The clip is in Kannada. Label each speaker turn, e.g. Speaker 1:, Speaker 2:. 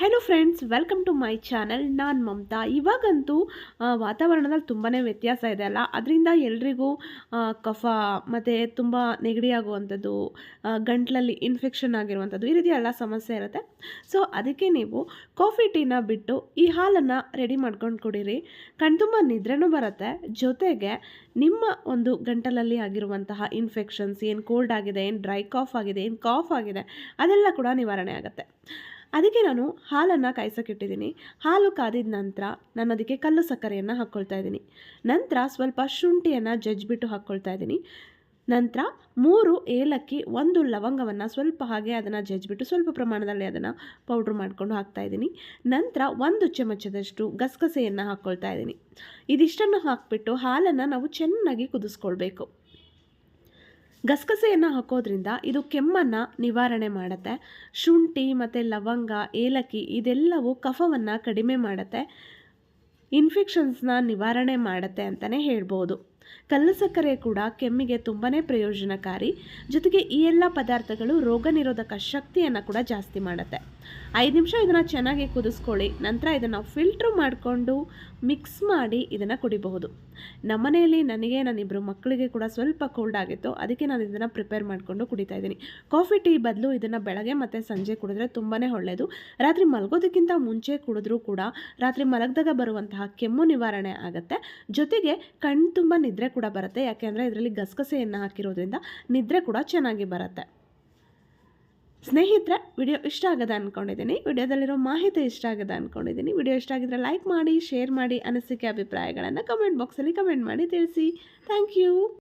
Speaker 1: Hello friends welcome to my channel ನಾನು ಮಮತಾ. ಇವಾಗಂತೂ ವಾತಾವರಣದಲ್ಲಿ ತುಂಬಾ ವ್ಯತ್ಯಾಸ ಇದೆ ಅಲ್ಲ? ಅದರಿಂದ ಎಲ್ರಿಗೂ ಕಫ, ಮತ್ತು ತುಂಬ ನೆಗಡಿ ಆಗುವಂಥದ್ದು ಗಂಟ್ಲಲ್ಲಿ ಇನ್ಫೆಕ್ಷನ್ ಆಗಿರುವಂಥದ್ದು ಈ ರೀತಿ ಎಲ್ಲ ಸಮಸ್ಯೆ ಇರುತ್ತೆ. ಸೊ ಅದಕ್ಕೆ ನೀವು ಕಾಫಿ ಟೀನ ಬಿಟ್ಟು ಈ ಹಾಲನ್ನು ರೆಡಿ ಮಾಡ್ಕೊಂಡು ಕುಡೀರಿ. ಕಣ್ತುಂಬ ನಿದ್ರೆನೂ ಬರುತ್ತೆ. ಜೊತೆಗೆ ನಿಮ್ಮ ಒಂದು ಗಂಟಲಲ್ಲಿ ಆಗಿರುವಂತಹ ಇನ್ಫೆಕ್ಷನ್ಸ್ ಏನು ಕೋಲ್ಡ್ ಆಗಿದೆ, ಏನು ಡ್ರೈ ಕಾಫ್ ಆಗಿದೆ, ಏನು ಕಾಫ್ ಆಗಿದೆ, ಅದೆಲ್ಲ ಕೂಡ ನಿವಾರಣೆ ಆಗುತ್ತೆ. ಅದಕ್ಕೆ ನಾನು ಹಾಲನ್ನು ಕಾಯಿಸೋಕ್ಕಿಟ್ಟಿದ್ದೀನಿ ಹಾಲು ಕಾದಿದ ನಂತರ ನಾನು ಅದಕ್ಕೆ ಕಲ್ಲು ಸಕ್ಕರೆಯನ್ನು ಹಾಕ್ಕೊಳ್ತಾ ಇದ್ದೀನಿ. ನಂತರ ಸ್ವಲ್ಪ ಶುಂಠಿಯನ್ನು ಜಜ್ಜಿಬಿಟ್ಟು ಹಾಕ್ಕೊಳ್ತಾ ಇದ್ದೀನಿ. ನಂತರ ಮೂರು ಏಲಕ್ಕಿ, ಒಂದು ಲವಂಗವನ್ನು ಸ್ವಲ್ಪ ಹಾಗೆ ಅದನ್ನು ಜಜ್ಜಿಬಿಟ್ಟು ಸ್ವಲ್ಪ ಪ್ರಮಾಣದಲ್ಲಿ ಅದನ್ನು ಪೌಡ್ರ್ ಮಾಡಿಕೊಂಡು ಹಾಕ್ತಾ ಇದ್ದೀನಿ. ನಂತರ ಒಂದು ಚಮಚದಷ್ಟು ಗಸಗಸೆಯನ್ನು ಹಾಕ್ಕೊಳ್ತಾ ಇದ್ದೀನಿ. ಇದಿಷ್ಟನ್ನು ಹಾಕಿಬಿಟ್ಟು ಹಾಲನ್ನು ನಾವು ಚೆನ್ನಾಗಿ ಕುದಿಸ್ಕೊಳ್ಬೇಕು. ಗಸಗಸೆಯನ್ನು ಹಾಕೋದ್ರಿಂದ ಇದು ಕೆಮ್ಮನ್ನು ನಿವಾರಣೆ ಮಾಡುತ್ತೆ. ಶುಂಠಿ ಮತ್ತು ಲವಂಗ, ಏಲಕ್ಕಿ ಇದೆಲ್ಲವೂ ಕಫವನ್ನು ಕಡಿಮೆ ಮಾಡುತ್ತೆ. ಇನ್ಫೆಕ್ಷನ್ಸ್ನ ನಿವಾರಣೆ ಮಾಡುತ್ತೆ ಅಂತಲೇ ಹೇಳ್ಬೋದು. ಕಲ್ಲು ಸಕ್ಕರೆ ಕೂಡ ಕೆಮ್ಮಿಗೆ ತುಂಬಾ ಪ್ರಯೋಜನಕಾರಿ. ಜೊತೆಗೆ ಈ ಎಲ್ಲ ಪದಾರ್ಥಗಳು ರೋಗ ನಿರೋಧಕ ಶಕ್ತಿಯನ್ನು ಕೂಡ ಜಾಸ್ತಿ ಮಾಡುತ್ತೆ. ಐದು ನಿಮಿಷ ಇದನ್ನು ಚೆನ್ನಾಗಿ ಕುದಿಸ್ಕೊಳ್ಳಿ. ನಂತರ ಇದನ್ನು ಫಿಲ್ಟ್ರ್ ಮಾಡಿಕೊಂಡು ಮಿಕ್ಸ್ ಮಾಡಿ ಇದನ್ನು ಕುಡಿಬಹುದು. ನಮ್ಮನೆಯಲ್ಲಿ ನನಗೆ ನನ್ನಿಬ್ಬರು ಮಕ್ಕಳಿಗೆ ಕೂಡ ಸ್ವಲ್ಪ ಕೋಲ್ಡ್ ಆಗಿತ್ತು. ಅದಕ್ಕೆ ನಾನು ಇದನ್ನು ಪ್ರಿಪೇರ್ ಮಾಡಿಕೊಂಡು ಕುಡಿತಾ ಇದ್ದೀನಿ. ಕಾಫಿ ಟೀ ಬದಲು ಇದನ್ನು ಬೆಳಗ್ಗೆ ಮತ್ತು ಸಂಜೆ ಕುಡಿದ್ರೆ ತುಂಬಾ ಒಳ್ಳೆಯದು ರಾತ್ರಿ ಮಲಗೋದಕ್ಕಿಂತ ಮುಂಚೆ ಕುಡಿದ್ರೂ ಕೂಡ ರಾತ್ರಿ ಮಲಗಿದಾಗ ಬರುವಂತಹ ಕೆಮ್ಮು ನಿವಾರಣೆ ಆಗುತ್ತೆ. ಜೊತೆಗೆ ಕಣ್ಣು ತುಂಬ ನಿದ್ರೆ ಕೂಡ ಬರುತ್ತೆ. ಯಾಕೆಂದರೆ ಇದರಲ್ಲಿ ಗಸಗಸೆಯನ್ನು ಹಾಕಿರೋದ್ರಿಂದ ನಿದ್ರೆ ಕೂಡ ಚೆನ್ನಾಗಿ ಬರುತ್ತೆ. ಸ್ನೇಹಿತರೆ, ವಿಡಿಯೋ ಇಷ್ಟ ಆಗದ ಅಂದ್ಕೊಂಡಿದ್ದೀನಿ ವಿಡಿಯೋದಲ್ಲಿರೋ ಮಾಹಿತಿ ಇಷ್ಟ ಆಗದ ಅಂದ್ಕೊಂಡಿದ್ದೀನಿ ವಿಡಿಯೋ ಇಷ್ಟ ಆಗಿದ್ರೆ ಲೈಕ್ ಮಾಡಿ, ಶೇರ್ ಮಾಡಿ ಅನಿಸಿಕೆ ಅಭಿಪ್ರಾಯಗಳನ್ನು ಕಮೆಂಟ್ ಬಾಕ್ಸಲ್ಲಿ ಕಮೆಂಟ್ ಮಾಡಿ ತಿಳಿಸಿ. Thank you.